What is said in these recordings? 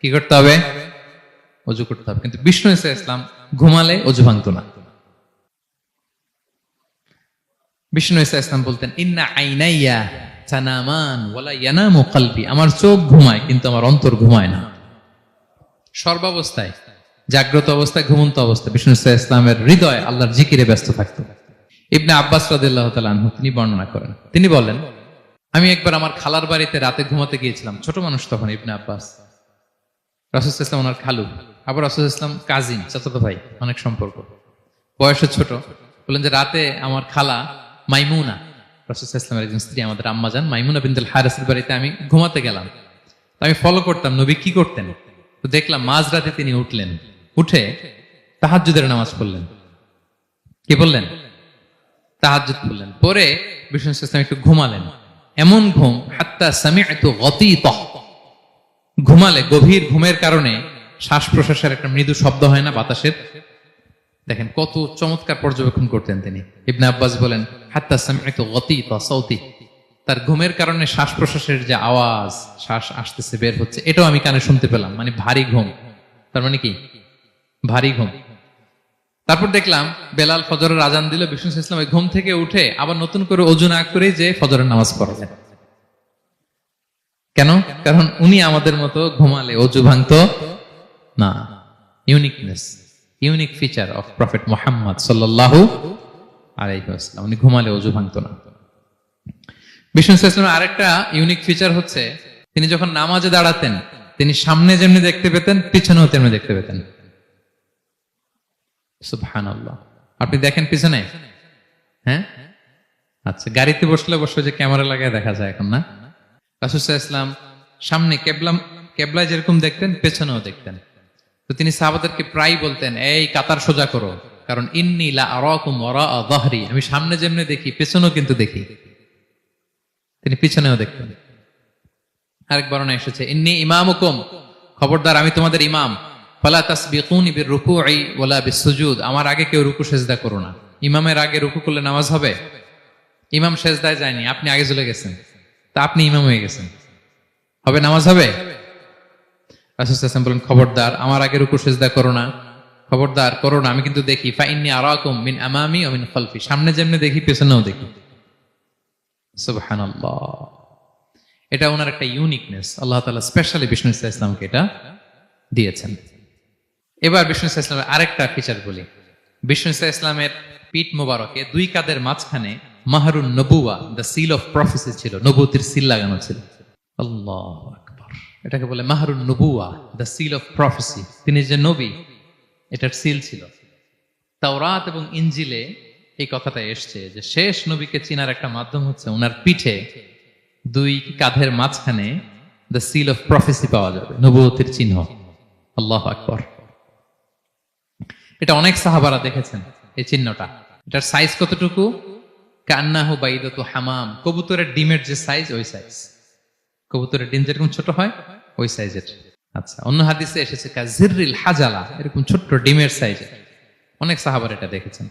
কি করতে হবে? অজু করতে হবে। কিন্তু বিষ্ণু ইসা ইসলাম ঘুমালে অজু ভাঙতো না। বিষ্ণু ইসা ইসলাম বলতেন, ইন্না আইনাইয়া আমার চোখ ঘুমায়, কিন্তু আমার অন্তর ঘুমায় না। সর্বাবস্থায়, জাগ্রত অবস্থায়, ঘুমন্ত অবস্থায় বিষ্ণু ইসা ইসলামের হৃদয় আল্লাহর জিকিরে ব্যস্ত থাকতো। ইবনে আব্বাস রাদিল্লাহ তাআলা তিনি বর্ণনা করেন। তিনি বলেন, আমি একবার আমার খালার বাড়িতে রাতে ঘুমাতে গিয়েছিলাম। ছোট মানুষ তখন ইবনে আব্বাস। রাসুল ইসলাম ওনার খালু। আবার রাসুল ইসলাম কাজিন। চাচাতো ভাই, অনেক সম্পর্ক। বয়সে ছোট। বললেন যে রাতে আমার খালা মাইমুনা, রাসুল ইসলামের একজন স্ত্রী, আমাদের আম্মা যান, মাইমুনা বিন্দুল হারাসের বাড়িতে আমি ঘুমাতে গেলাম। তো আমি ফলো করতাম, নবী, কি করতেন? তো দেখলাম মাঝ রাতে তিনি উঠলেন। উঠে তাহাজ্জুদের নামাজ পড়লেন। কি বললেন? তাহাজ্জুদ পড়লেন। পরে বিষ্ণু ইসলাম একটু ঘুমালেন। এমন ঘুম, হাত্তা সামিআতু গতীতা ঘুমালে, গভীর ঘুমের কারণে শ্বাস প্রশ্বাসের একটা মৃদু শব্দ হয় না বাতাসের? দেখেন, কত চমৎকার পর্যবেক্ষণ করতেন তিনি। ইবনে আব্বাস বলেন, হাত্তা সামিআতু গতীতা সাউতি। তার ঘুমের কারণে শ্বাস প্রশ্বাসের যে আওয়াজ, শ্বাস আসতেছে, বের হচ্ছে, এটাও আমি কানে শুনতে পেলাম মানে ভারী ঘুম। তার মানে কি? ভারী ঘুম। তারপর দেখলাম, বেলাল ফজরের আজান দিল, বিষ্ণু ইসলাম ঘুম থেকে উঠে আবার নতুন করে অজু না করে যে ফজরের নামাজ পড়ালেন। কেন? কারণ উনি আমাদের মতো ঘুমালে অজু ভাঙত না। Uniqueness unique feature of prophet Muhammad সাল্লাল্লাহু আলাইহি ওয়াসাল্লাম। উনি ঘুমালে অজু ভাঙত না। বিষ্ণু আরেকটা ইউনিক ফিচার হচ্ছে, তিনি যখন নামাজে দাঁড়াতেন, তিনি সামনে যেমনি দেখতে পেতেন, পিছনেও তেমনি দেখতে পেতেন। আপনি দেখেন পিছনে? হ্যাঁ? আচ্ছা গাড়িতে বসলে অবশ্য যে ক্যামেরা লাগায় দেখা যায় এখন না? রাসুসাহ সামনে কেবলাম কেবলায় যেরকম দেখতেন, পেছনেও দেখতেন। তো তিনি সাহাবাদেরকে প্রায় বলতেন, এই কাতার সোজা করো, কারণ ইন্নি লা আরাকুম আমি সামনে যেমনি দেখি, পেছনেও কিন্তু দেখি। তিনি পিছনেও দেখতেন। আরেক বর্ণনা এসেছে, ইন্নি ইমামুকুম। খবরদার, আমি তোমাদের ইমাম। ফালা তাসবিকুনি বির রুকুই ওয়ালা বিসুজুদ। আমার আগে কেউ রুকু সেজদা করো না। ইমামের আগে রুকু করলে নামাজ হবে? ইমাম সেজদায় যায়নি, আপনি আগে চলে গেছেন। তা আপনি ইমাম হয়ে গেছেন। হবে নামাজ হবে? বলেন, খবরদার, আমার আগে রুকু সেজদা করো না। খবরদার, করো না। আমি কিন্তু দেখি, ফাইন্নি আরাকুম মিন আমামি ও মিন খালফি। সামনে যেমনি দেখি, পেছনেও দেখি। এটা ওনার একটা ইউনিকনেস আল্লাহ তাআলা স্পেশালি বিষ্ণু ইসা ইসলামকে এটা দিয়েছেন। এবার বিষ্ণু ইসা ইসলামের আরেকটা ফিচার বলি। বিষ্ণু ইসা ইসলামের পিঠ মোবারকে দুই কাদের মাঝখানে মাহরুন নবুয়া দ্য সিল অফ প্রফেসি ছিল নবুতির সিল লাগানো ছিল। আল্লাহ আকবার। এটাকে বলে মাহরুন নবুয়া দ্য সিল অফ প্রফেসি তিনি যে নবী, এটার সিল ছিল। তাওরাত এবং ইঞ্জিলে এই কথাটা এসছে যে, শেষ নবীকে চিনার একটা মাধ্যম হচ্ছে ওনার পিঠে দুই কাঁধের মাঝখানে দ্য সিল অফ প্রফেসি পাওয়া যাবে নবুয়তির চিহ্ন। আল্লাহ আকবর। এটা অনেক সাহাবারা দেখেছেন, এই চিহ্নটা। এটার সাইজ কতটুকু? কান্নাহু বাইদতু হামাম। কবুতরের ডিমের যে সাইজ ওই সাইজ কবুতরের ডিম যেরকম ছোট হয়, ওই সাইজের আচ্ছা অন্য হাদিসে এসেছে কাজিরিল হাজালা, এরকম ছোট্ট ডিমের সাইজের অনেক সাহাবার এটা দেখেছেন।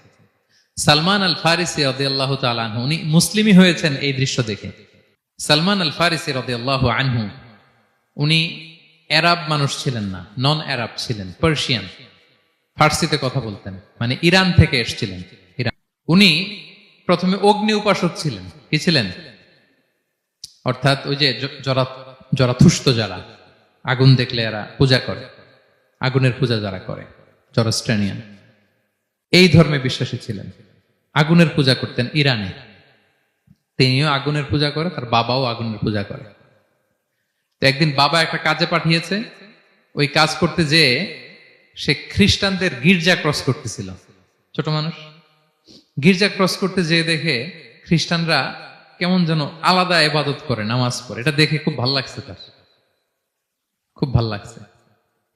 সালমান আল ফারিসি রদিয়াল্লাহ তালানহু উনি মুসলিমই হয়েছেন এই দৃশ্য দেখে। সালমান আল ফারিসি রদিয়াল্লাহ আনহু, উনি অ্যারাব মানুষ ছিলেন না নন অ্যারাব ছিলেন, পার্সিয়ান। ফার্সিতে কথা বলতেন মানে ইরান থেকে এসছিলেন। ইরান উনি প্রথমে অগ্নি উপাসক ছিলেন। কি ছিলেন? অর্থাৎ ওই যে জ- জরা জরাথুষ্ট যারা, আগুন দেখলে এরা পূজা করে। আগুনের পূজা যারা করে জরাস্ট্রানিয়ান এই ধর্মে বিশ্বাসী ছিলেন। আগুনের পূজা করতেন ইরানে। তিনিও আগুনের পূজা করে, তার বাবাও আগুনের পূজা করে। তো একদিন বাবা একটা কাজে পাঠিয়েছে। ওই কাজ করতে যেয়ে সে খ্রিস্টানদের গির্জা ক্রস করতেছিল। ছোট মানুষ? গির্জা ক্রস করতে যেয়ে দেখে খ্রিস্টানরা কেমন যেন আলাদা এবাদত করে, নামাজ পড়ে। এটা দেখে খুব ভালো লাগছে তার। খুব ভালো লাগছে।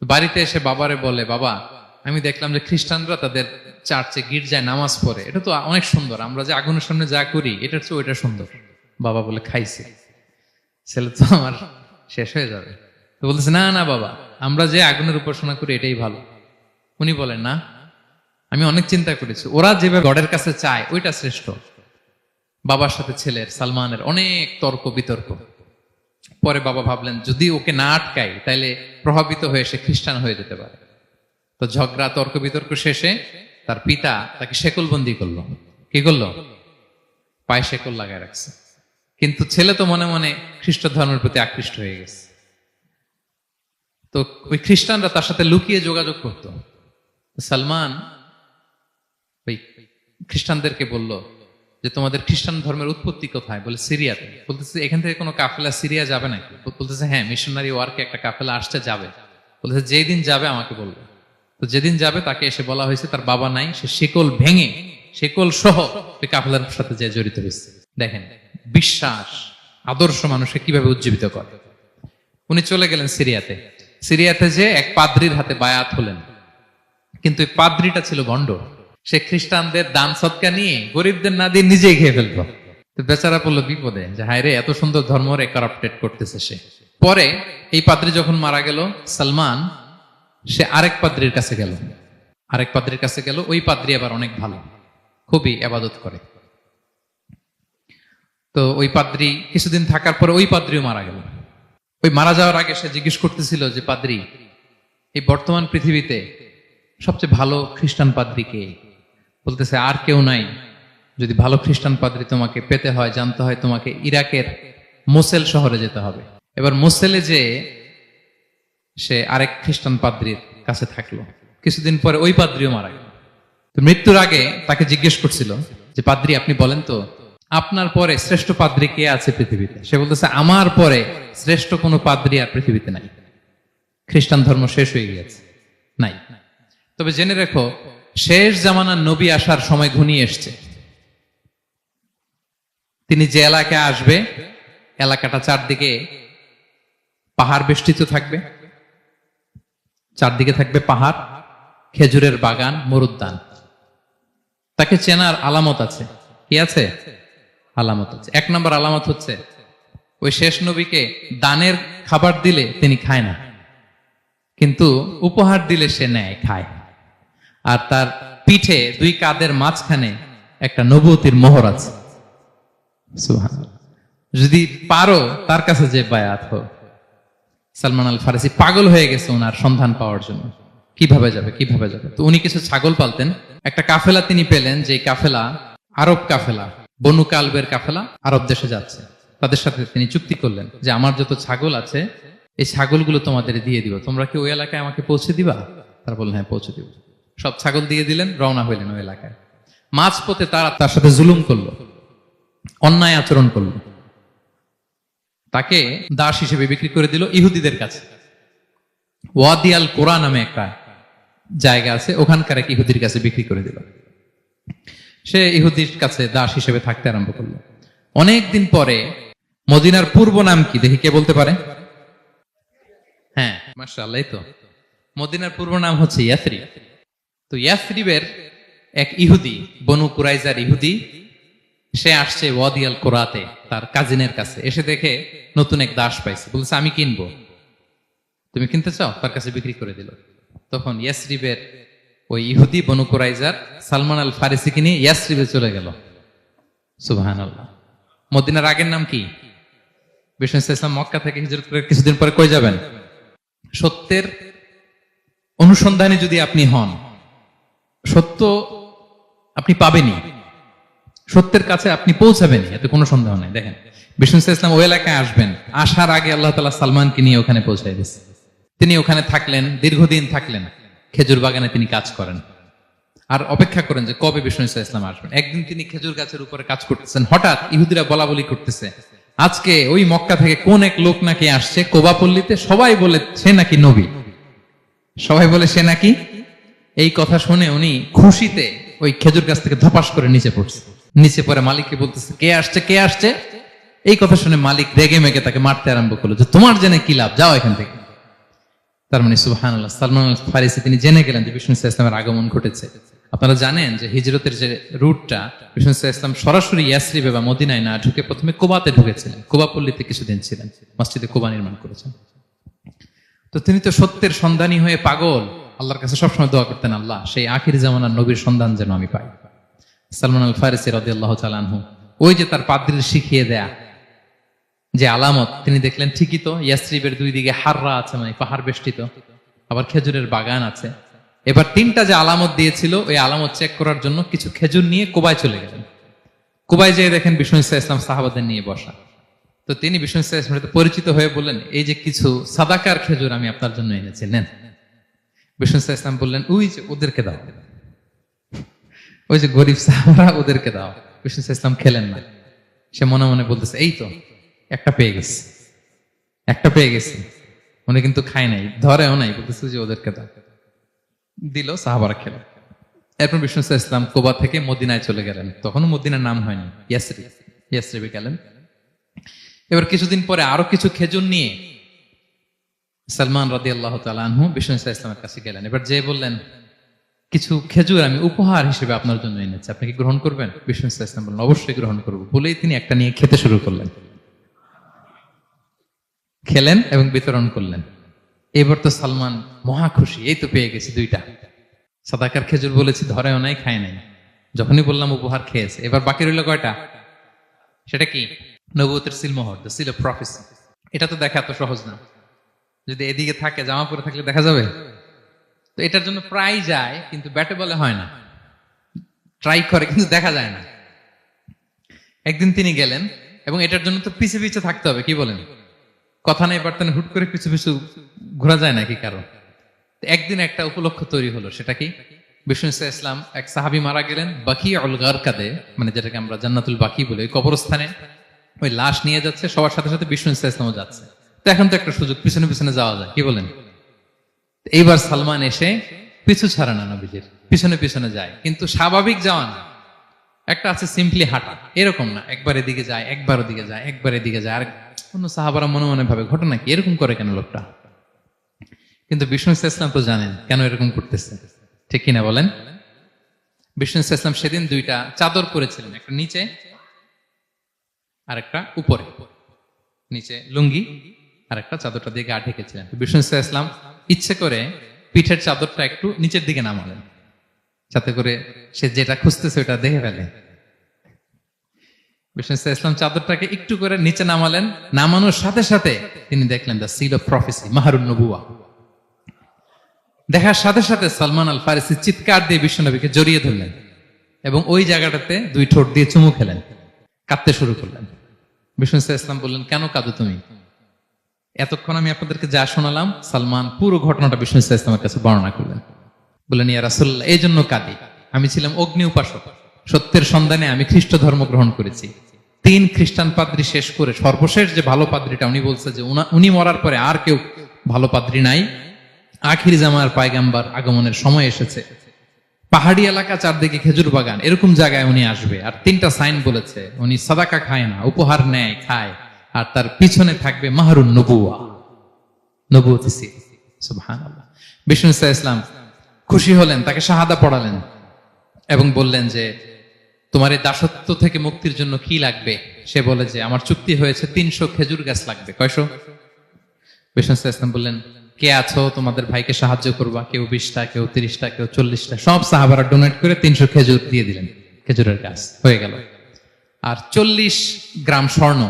বাড়িতে এসে বাবারে বলে, বাবা, আমি দেখলাম যে খ্রিস্টানরা তাদের চার্চে গির্জায় নামাজ পড়ে। এটা তো অনেক সুন্দর। আমরা যে আগুনের সামনে যা করি, এটার চেয়ে ওইটা সুন্দর। বাবা বলে, খাইছে। ছেলে তো আমার শেষ হয়ে যাবে। তো বলতেছে, না না বাবা, আমরা যে আগুনের উপাসনা করি, এটাই ভালো। উনি বলেন না আমি অনেক চিন্তা করেছি। ওরা যেভাবে গডের কাছে চায়, ওইটা শ্রেষ্ঠ। বাবার সাথে ছেলের, সালমানের অনেক তর্ক, বিতর্ক। পরে বাবা ভাবলেন, যদি ওকে না আটকাই তাহলে প্রভাবিত হয়ে সে খ্রিস্টান হয়ে যেতে পারে। তো ঝগড়া, তর্ক, বিতর্ক শেষে তার পিতা তাকে শেকলবন্দি করল। কি করল? পায়ে শেকল লাগায় রাখছে। কিন্তু ছেলে তো মনে মনে খ্রিস্ট ধর্মের প্রতি আকৃষ্ট হয়ে গেছে। তো ওই খ্রিস্টানরা তার সাথে লুকিয়ে যোগাযোগ করত। সালমান খ্রিস্টানদেরকে বলল যে, তোমাদের খ্রিস্টান ধর্মের উৎপত্তি কোথায়? বলে, সিরিয়াতে। বলতেছে, এখান থেকে কোনো কাফেলা সিরিয়া যাবে নাকি? বলতেছে হ্যাঁ মিশনারি ওয়ার্কে একটা কাফেলা আসতে যাবে। বলতেছে যেদিন যাবে আমাকে বলবে। তো যেদিন যাবে, তাকে এসে বলা হয়েছে, তার বাবা নাই, সে শিকল ভেঙে, শিকল সহ কাফেলার সাথে যে জড়িত হয়েছে। দেখেন, বিশ্বাস আদর্শ মানুষকে কীভাবে উজ্জীবিত করে। উনি চলে গেলেন সিরিয়াতে। সিরিয়াতে যে এক পাদ্রির হাতে বায়াত হলেন। কিন্তু এই পাদ্রিটা ছিল ভণ্ড সে খ্রিস্টানদের দান সৎকা নিয়ে গরিবদের না দিয়ে নিজেই খেয়ে ফেলতো। তো বেচারা পড়ল বিপদে যে হায় রে এত সুন্দর ধর্ম রে কারাপ্টেড করতেছে সে। পরে এই পাদ্রি যখন মারা গেল, সালমান, সে আরেক পাদ্রির কাছে গেল। আরেক পাদ্রির কাছে গেল, ওই পাদ্রি আবার অনেক ভালো, খুবই আবাদত করে। তো ওই পাদ্রি কিছুদিন থাকার পরে ওই পাদ্রিও মারা গেল। ওই মারা যাওয়ার আগে সে জিজ্ঞেস করতেছিল যে, পাদ্রি, এই বর্তমান পৃথিবীতে সবচেয়ে ভালো খ্রিস্টান পাদ্রি কে? বলতেছে, আর কেউ নাই। যদি ভালো খ্রিস্টান পাদ্রি তোমাকে পেতে হয়, জানতে হয় তোমাকে ইরাকের মোসেল শহরে যেতে হবে। এবার মোসেলে যে সে আরেক খ্রিস্টান পাদ্রির কাছে থাকল। কিছুদিন পরে ওই পাদ্রিও মারা গেল। মৃত্যুর আগে তাকে জিজ্ঞেস করছিল যে, পাদ্রি, আপনি বলেন তো, আপনার পরে শ্রেষ্ঠ পাদ্রি কে আছে পৃথিবীতে? সে বলতেছে, আমার পরে শ্রেষ্ঠ কোনো পাদ্রি আর পৃথিবীতে নাই। খ্রিস্টান ধর্ম শেষ হয়ে গিয়েছে। নাই। তবে জেনে রেখো শেষ জামানার নবী আসার সময় ঘনিয়ে এসছে। তিনি যে এলাকায় আসবে, এলাকাটা চারদিকে পাহাড় বেষ্টিত থাকবে। চারদিকে থাকবে পাহাড়, খেজুরের বাগান, মরুদ্যান। তাকে চেনার আলামত আছে। কি আছে? আলামত আছে। এক নম্বর আলামত হচ্ছে, ওই শেষ নবীকে দানের খাবার দিলে তিনি খায় না। কিন্তু উপহার দিলে সে নেয়, খায়। আর তার পিঠে দুই কাদের মাঝখানে একটা নবতির মোহর আছে। যদি পারো, তার কাছে যে বায়াত হোক। সালমান আল ফারসি পাগল হয়ে গেছে ওনার সন্ধান পাওয়ার জন্য। কীভাবে যাবে কীভাবে যাবে? তো উনি কিছু ছাগল পালতেন। একটা কাফেলা তিনি পেলেন যে কাফেলা আরব কাফেলা, বনু কালবের কাফেলা আরব দেশে যাচ্ছে। তাদের সাথে তিনি চুক্তি করলেন যে আমার যত ছাগল আছে, এই ছাগলগুলো তোমাদের দিয়ে দিব। তোমরা কি ওই এলাকায় আমাকে পৌঁছে দিবা? তারা বললেন হ্যাঁ পৌঁছে দিব। সব ছাগল দিয়ে দিলেন, রওনা হইলেন ওই এলাকায়। মাঝপথে তারা তার সাথে জুলুম করল, অন্যায় আচরণ করল। তাকে দাস হিসেবে বিক্রি করে দিল ইহুদিদের কাছে। ওয়াদিয়াল কোরআন নামে একটা জায়গা আছে, ওখানকার এক ইহুদির কাছে বিক্রি করে দিল। সে ইহুদির কাছে দাস হিসেবে থাকতে আরম্ভ করল। অনেক দিন পরে মদিনার পূর্ব নাম কি, দেখি কে বলতে পারে? হ্যাঁ মার্শাল্লাহ এই তো। মদিনার পূর্ব নাম হচ্ছে ইয়াসরি তো ইয়াসরিবের এক ইহুদি, বনু কুরাইজার ইহুদি, সে আসছে ওয়াদিয়াল কোরাতে, তার কাজিনের কাছে। এসে দেখে নতুন এক দাস পাইছে। বলছে, আমি কিনবো। তুমি কিনতে চাও? তার কাছে বিক্রি করে দিল। তখন ইয়াসরিবের ওই ইহুদি, বনু কুরাইজার, সালমান আল ফারিসি কিনে ইয়াসরিবে চলে গেল। সুবাহান আল্লাহ মদিনার আগের নাম কি? বিষ্ণু ইসলাম মক্কা থেকে হিজরত করে কিছুদিন পরে কই যাবেন? সত্যের অনুসন্ধানে যদি আপনি হন সত্য আপনি পাবেনই। সত্যের কাছে আপনি পৌঁছাবেন এতে কোনো সন্দেহ নেই। দেখেন, বিষ্ণু ইসলাম ওই এলাকায় আসবেন, আসার আগে আল্লাহ তালা সালমানকে নিয়ে ওখানে পৌঁছাই দিচ্ছে তিনি ওখানে থাকলেন, দীর্ঘদিন থাকলেন, খেজুর বাগানে তিনি কাজ করেন। আর অপেক্ষা করেন যে কবে বিষ্ণু ইসলাম আসবেন। একদিন তিনি খেজুর গাছের উপরে কাজ করতেছেন। হঠাৎ ইহুদিরা বলা বলি করতেছে, আজকে ওই মক্কা থেকে কোন এক লোক নাকি আসছে, কোবাপল্লীতে সবাই বলে সে নাকি নবী? সবাই বলে সে নাকি এই কথা শুনে উনি খুশিতে ওই খেজুর গাছ থেকে ধপাস করে নিচে পড়ছে। নিচে পরে মালিককে বলতেছে, কে আসছে? কে আসছে? এই কথা শুনে মালিক রেগে মেগে তাকে মারতে আরম্ভ করল যে, তোমার জেনে কি লাভ? যাও এখান থেকে। তার মানে সুবাহান আল্লাহ সালমান ফারিসি তিনি জেনে গেলেন যে বিষ্ণু ইসলাম ইসলামের আগমন ঘটেছে। আপনারা জানেন যে হিজরতের যে রুটটা, বিষ্ণু ইসলাম সরাসরি ইয়াসরিবে বা মদিনায় না ঢুকে প্রথমে কোবাতে ঢুকেছিলেন। কোবাপল্লীতে কিছুদিন ছিলেন। মসজিদে কোবা নির্মাণ করেছেন। তো তিনি তো সত্যের সন্ধানী হয়ে পাগল। আল্লাহর কাছে সবসময় দোয়া করতেন, আল্লাহ, সেই আখির জামানার নবীর সন্ধান যেন আমি পাই। সালমান আল ফারিসি রদি আল্লাহ চালানহু ওই যে তার পাদ্রির শিখিয়ে দেয়া যে আলামত, তিনি দেখলেন ঠিকই তো, ইয়াসরিবের দুই দিকে হাররা আছে মানে পাহাড় বেষ্টিত, আবার খেজুরের বাগান আছে। এবার তিনটা যে আলামত দিয়েছিল, ওই আলামত চেক করার জন্য কিছু খেজুর নিয়ে কোবায় চলে গেলেন। কোবায় যেয়ে দেখেন বিষ্ণু ইসা ইসলাম সাহাবাদের নিয়ে বসা। তো তিনি বিষ্ণু ইসা ইসলামের পরিচিত হয়ে বললেন, এই যে কিছু সাদাকার খেজুর আমি আপনার জন্য এনেছি, নেন। বিষ্ণু ইসলাম বললেন, ওই যে ওদেরকে দাও। ওই যে গরিব সাহাবারা ওদেরকে দাও। বিষ্ণু ইসলাম খেলেন না। সে মনে মনে বলতেছে, এই তো, একটা পেয়ে গেছি, একটা পেয়ে গেছি। উনি কিন্তু খায় নাই, ধরেও নাই, বলতেছে যে ওদেরকে দাও। দিল, সাহাবারা খেল। এরপর বিষ্ণু ইসলাম কোবা থেকে মদিনায় চলে গেলেন। তখনও মদিনার নাম হয়নি ইয়াসরি ইয়াসরিবে গেলেন। এবার কিছুদিন পরে আরও কিছু খেজুর নিয়ে সালমান রাদি আল্লাহ তালু বিষ্ণু ইসা ইসলামের কাছে গেলেন। এবার যে বললেন, কিছু খেজুর আমি উপহার হিসেবে আপনার জন্য এনেছি, আপনি কি গ্রহণ করবেন? বিষ্ণু ইসা ইসলাম বললেন, অবশ্যই গ্রহণ করব। বলেই তিনি একটা নিয়ে খেতে শুরু করলেন। খেলেন এবং বিতরণ করলেন। এবার তো সালমান মহা খুশি, এই তো পেয়ে গেছি দুইটা। সাদাকার খেজুর বলেছি, ধরেও নাই, খায় নাই। যখনই বললাম উপহার খেয়েছে, এবার বাকি রইল কয়টা? সেটা কি? নবুতের সিলমোহর দ্য সিল অফ প্রফেসি এটা তো দেখা এত সহজ না। যদি এদিকে থাকে জামা পরে থাকলে দেখা যাবে? তো এটার জন্য প্রায় যায়, কিন্তু ব্যাটে বলে হয় না। ট্রাই করে, কিন্তু দেখা যায় না। একদিন তিনি গেলেন, এবং এটার জন্য তো পিছে পিছে থাকতে হবে, কি বলেন? কথা নেই বার্তানে হুট করে পিছু পিছু ঘোরা যায় নাকি কারও? তো একদিন একটা উপলক্ষ তৈরি হলো, সেটা কি? বিষ্ণু ইসলাম এক সাহাবি মারা গেলেন বাকি অলগার কাদে মানে যেটাকে আমরা জান্নাতুল বাকি বলি, ওই কবরস্থানে। ওই লাশ নিয়ে যাচ্ছে, সবার সাথে সাথে বিষ্ণু ইসা ইসলামও যাচ্ছে। এখন তো একটা সুযোগ, পিছনে পিছনে যাওয়া যায়, কি বলেন? এইবার সালমান এসে পিছু ছাড়ে না নবীজির, পিছনে পিছনে যায়, কিন্তু স্বাভাবিক যাওয়া না। একটা আছে সিম্পলি হাঁটা, এরকম না, একবার এদিকে যায়, একবার ওদিকে যায়, একবার এদিকে যায়, আর অন্য সাহাবারা মনে মনে ভাবে, ঘটনা কি, এরকম করে কেন লোকটা? কিন্তু বিষ্ণু ইসলাম তো জানেন কেন এরকম করতেছে, ঠিক কিনা বলেন? বিষ্ণু ইসলাম সেদিন দুইটা চাদর পরেছিলেন, একটা নিচে আর একটা উপরে, নিচে লুঙ্গি আর একটা চাদরটা দিয়ে গা ঢেকেছিলেন। বিষ্ণু ইসলাম ইচ্ছে করে পিঠের চাদরটা একটু নিচের দিকে নামালেন, যাতে করে সে যেটা খুঁজতেছে ওটা দেখে ফেলে। বিষ্ণু ইসলাম চাদরটাকে একটু করে নিচে নামালেন, নামানোর সাথে সাথে তিনি দেখলেন দ্য সিল অফ প্রফেসি, মাহারুন নবুয়া। দেখার সাথে সাথে সালমান আল ফারিসি চিৎকার দিয়ে বিশ্বনবীকে জড়িয়ে ধরলেন এবং ওই জায়গাটাতে দুই ঠোঁট দিয়ে চুমু খেলেন, কাঁদতে শুরু করলেন। বিষ্ণু ইসলাম বললেন, কেন কাঁদো তুমি? এতক্ষণ আমি আপনাদেরকে যা শোনালাম, সালমান পুরো ঘটনাটা বিষ্ণু ইসলামের কাছে বর্ণনা করলেন। বললেন, ইয়া রাসুল্লাহ এই জন্য কাঁদি। আমি ছিলাম অগ্নি উপাসক। সত্যের সন্ধানে আমি খ্রিস্ট ধর্ম গ্রহণ করেছি। তিন খ্রিস্টান পাদ্রী শেষ করে সর্বশেষ যে ভালো পাদ্রীটা উনি বলছে যে উনি মরার পরে আর কেউ ভালো পাদ্রী নাই। আখির জামার পায়গাম্বার আগমনের সময় এসেছে। পাহাড়ি এলাকা চারদিকে খেজুর বাগান। এরকম জায়গায় উনি আসবে। আর তিনটা সাইন বলেছে, উনি সাদাকা খায় না, উপহার নেয়, খায়। আর তার পিছনে থাকবে মাহরুন নবুয়া। নবুয়তি সিল। সুবহানাল্লাহ। বিষ্ণু ইসা ইসলাম খুশি হলেন, তাকে শাহাদা পড়ালেন এবং বললেন যে, তোমার এই দাসত্ব থেকে মুক্তির জন্য কি লাগবে? সে বলে যে, আমার চুক্তি হয়েছে তিনশো খেজুর গাছ লাগবে। কয়শো? বিষ্ণু ইসলাম বললেন, কে আছো? তোমাদের ভাইকে সাহায্য করবা। কেউ বিশটা, কেউ তিরিশটা, কেউ চল্লিশটা। সব সাহাবারা ডোনেট করে তিনশো খেজুর দিয়ে দিলেন, খেজুরের গাছ। হয়ে গেল। আর চল্লিশ গ্রাম স্বর্ণ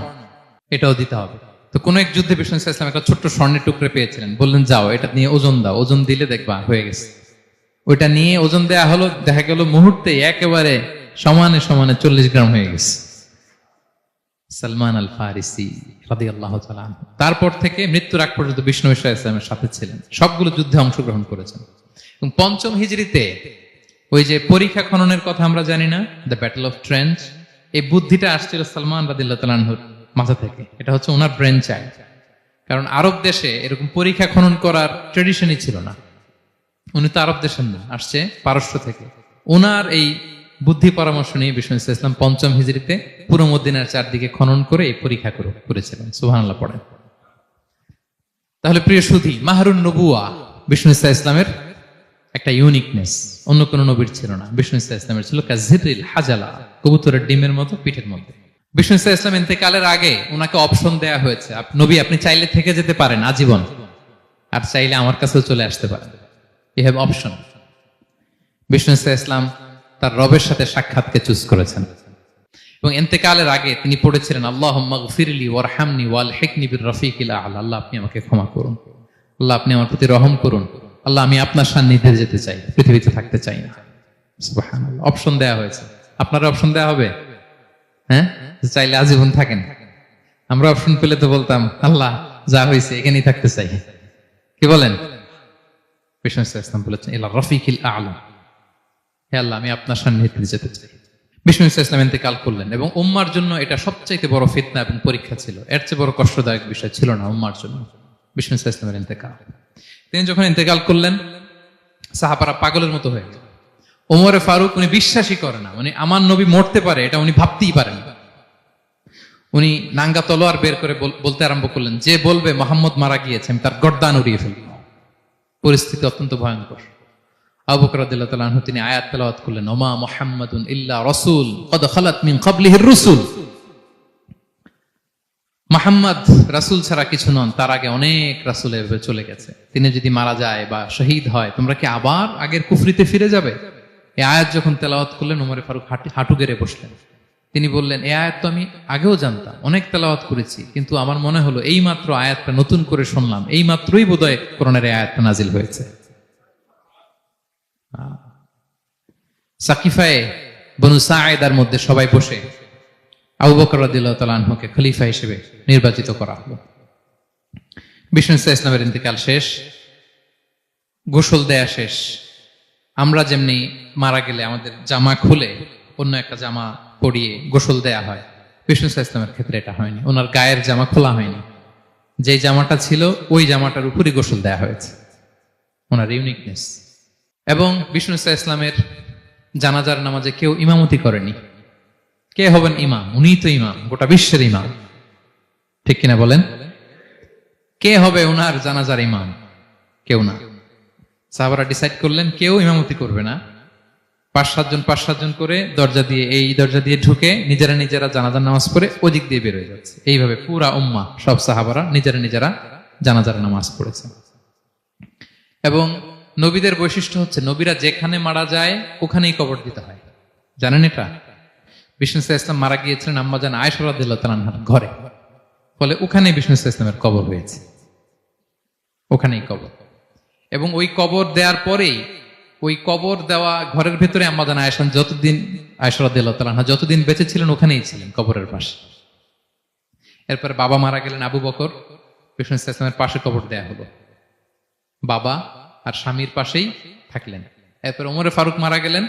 এটাও দিতে হবে। তো কোন এক যুদ্ধে বিষ্ণু ইসা ইসলাম একটা ছোট্ট স্বর্ণের টুকরে পেয়েছিলেন। বললেন, যাও, এটা নিয়ে ওজন দাও, ওজন দিলে দেখবা হয়ে গেছে। ওইটা নিয়ে ওজন দেয়া হলো, দেখা গেল মুহূর্তে একেবারে সমানে সমানে চল্লিশ গ্রাম হয়ে গেছে। সালমান আল ফারিসি রাদি আল্লাহ তারপর থেকে মৃত্যুর আগ পর্যন্ত বিষ্ণু ইসা ইসলামের সাথে ছিলেন। সবগুলো যুদ্ধে অংশগ্রহণ করেছেন। এবং পঞ্চম হিজড়িতে ওই যে পরীক্ষা খননের কথা আমরা জানি না দ্য ব্যাটল অফ ট্রেঞ্চ এই বুদ্ধিটা আসছিল সালমান রাদিল্লাহ তালানহুর মাথা থেকে। এটা হচ্ছে ওনার ব্রেন চাইল্ড কারণ আরব দেশে এরকম পরীক্ষা খনন করার ট্রেডিশনই ছিল না। উনি তো আরব দেশের না, আসছে পারস্য থেকে। ওনার এই বুদ্ধি পরামর্শ নিয়ে বিষ্ণু ইসলাম পঞ্চম হিজড়িতে পুরো চারদিকে খনন করে এই পরীক্ষা করে, করেছিলেন। সুবহানাল্লাহ পড়েন। তাহলে প্রিয় সুধী, মাহরুন নবুয়া বিষ্ণু ইসা ইসলামের একটা ইউনিকনেস অন্য কোন নবীর ছিল না। বিষ্ণু ইসা ইসলামের ছিল কাজিরিল হাজালা, কবুতরের ডিমের মতো, পিঠের মধ্যে। বিষ্ণু ইসা ইসলাম ইন্তেকালের আগে ওনাকে অপশন দেয়া হয়েছে। নবী, আপনি চাইলে থেকে যেতে পারেন, আজীবন। আর চাইলে আমার কাছেও চলে আসতে পারেন। ইউ হ্যাভ অপশন বিষ্ণু ইসা ইসলাম তার রবের সাথে সাক্ষাৎকে চুজ করেছেন। এবং এন্তেকালের আগে তিনি পড়েছিলেন আল্লাহ ফিরলি ওয়ারহামনি ওয়াল হেকনি বির রফিক আল। আল্লাহ, আপনি আমাকে ক্ষমা করুন। আল্লাহ, আপনি আমার প্রতি রহম করুন। আল্লাহ, আমি আপনার সান্নিধ্যে যেতে চাই, পৃথিবীতে থাকতে চাই না। অপশন দেয়া হয়েছে। আপনার অপশন দেয়া হবে? হ্যাঁ? চাইলে আজীবন থাকেন। আমরা অপশন পেলে তো বলতাম, আল্লাহ, যা হয়েছে এখানেই থাকতে চাই। কি বলেন? বিষ্ণু বলেছেন এলা রফিকিল আলম হে আল্লাহ, আমি আপনার সান্নিধ্যে যেতে চাই। বিষ্ণু ইসলাম করলেন এবং উম্মার জন্য এটা সবচাইতে বড় ফিতনা এবং পরীক্ষা ছিল। এর চেয়ে বড় কষ্টদায়ক বিষয় ছিল না উম্মার জন্য। বিষ্ণু ইসলামের ইন্তেকাল। তিনি যখন ইন্তেকাল করলেন, সাহাবারা পাগলের মতো হয়ে গেল ওমরে ফারুক, উনি বিশ্বাসই করে না। উনি আমার নবী মরতে পারে, এটা উনি ভাবতেই পারেন। উনি নাঙ্গা তলোয়ার বের করে বলতে আরম্ভ করলেন, যে বলবে মোহাম্মদ মারা গিয়েছে, আমি তার গর্দান উড়িয়ে ফেলব। পরিস্থিতি অত্যন্ত ভয়ঙ্কর। আবু বকর রাদিয়াল্লাহু তাআলা আনহু তিনি আয়াত তেলাওয়াত করলেন, ওমা মুহাম্মাদুন ইল্লা রাসূল, কদ খালাত মিন ক্বাবলিহির রুসুল। মোহাম্মদ রাসূল ছাড়া কিছু নন, তার আগে অনেক রাসূল চলে গেছে। তিনি যদি মারা যায় বা শহীদ হয়, তোমরা কি আবার আগের কুফরিতে ফিরে যাবে? এই আয়াত যখন তেলাওয়াত করলেন ওমরে ফারুক হাঁটু গেড়ে বসলেন। তিনি বললেন এই আয়াত তো আমি আগেও জানতাম, অনেক তেলাওয়াত করেছি, কিন্তু আমার মনে হলো এই মাত্র আয়াতটা নতুন করে শুনলাম এই মাত্রই বোধহয় কোরআনের এই আয়াতটা নাজিল হয়েছে। সাকিফায়ে বনু সায়েদার মধ্যে সবাই বসে আবু বকর আনহুকে খলিফা হিসেবে নির্বাচিত করা হলো। বিষ্ণু ইসা ইসলামের ইন্তেকাল শেষ, গোসল দেয়া শেষ। আমরা যেমনি মারা গেলে আমাদের জামা খুলে অন্য একটা জামা পরিয়ে গোসল দেয়া হয়। বিষ্ণু ইসলামের ক্ষেত্রে এটা হয়নি। ওনার গায়ের জামা খোলা হয়নি। যে জামাটা ছিল, ওই জামাটার উপরই গোসল দেয়া হয়েছে। ওনার ইউনিকনেস। এবং বিষ্ণু ইসা ইসলামের জানাজার নামাজে কেউ ইমামতি করেনি। কে হবেন ইমাম? উনি তো ইমাম, গোটা বিশ্বের ইমাম। ঠিক কিনা বলেন? কে হবে ওনার জানাজার ইমাম? কেউ না। সাহাবারা ডিসাইড করলেন, কেউ ইমামতি করবে না। পাঁচ সাতজন পাঁচ সাতজন করে দরজা দিয়ে, এই দরজা দিয়ে ঢুকে নিজেরা নিজেরা জানাজার নামাজ পড়ে ওদিক দিয়ে বেরোয় যাচ্ছে। এইভাবে পুরা উম্মা সব সাহাবারা নিজেরা নিজেরা জানাজার নামাজ পড়েছে। এবং নবীদের বৈশিষ্ট্য হচ্ছে, নবীরা যেখানে মারা যায়, ওখানেই কবর দিতে হয়। জানেন এটা? বিষ্ণু ইসা ইসলাম মারা গিয়েছিলেন আম্মাজান আয়সরাদিল্লাহ তালানহার ঘরে। ফলে ওখানে বিষ্ণু ইসা ইসলামের কবর হয়েছে। ওখানেই কবর। এবং ওই কবর দেওয়ার পরেই ওই কবর দেওয়া ঘরের ভেতরে আম্মাদান আয়সান যতদিন আয়সরাদ তালানহা যতদিন বেঁচে ছিলেন ওখানেই ছিলেন কবরের পাশে। এরপরে বাবা মারা গেলেন আবু বকর ইসা ইসলামের পাশে কবর দেয়া হলো। বাবা আর স্বামীর পাশেই থাকলেন। এরপর ওমরে ফারুক মারা গেলেন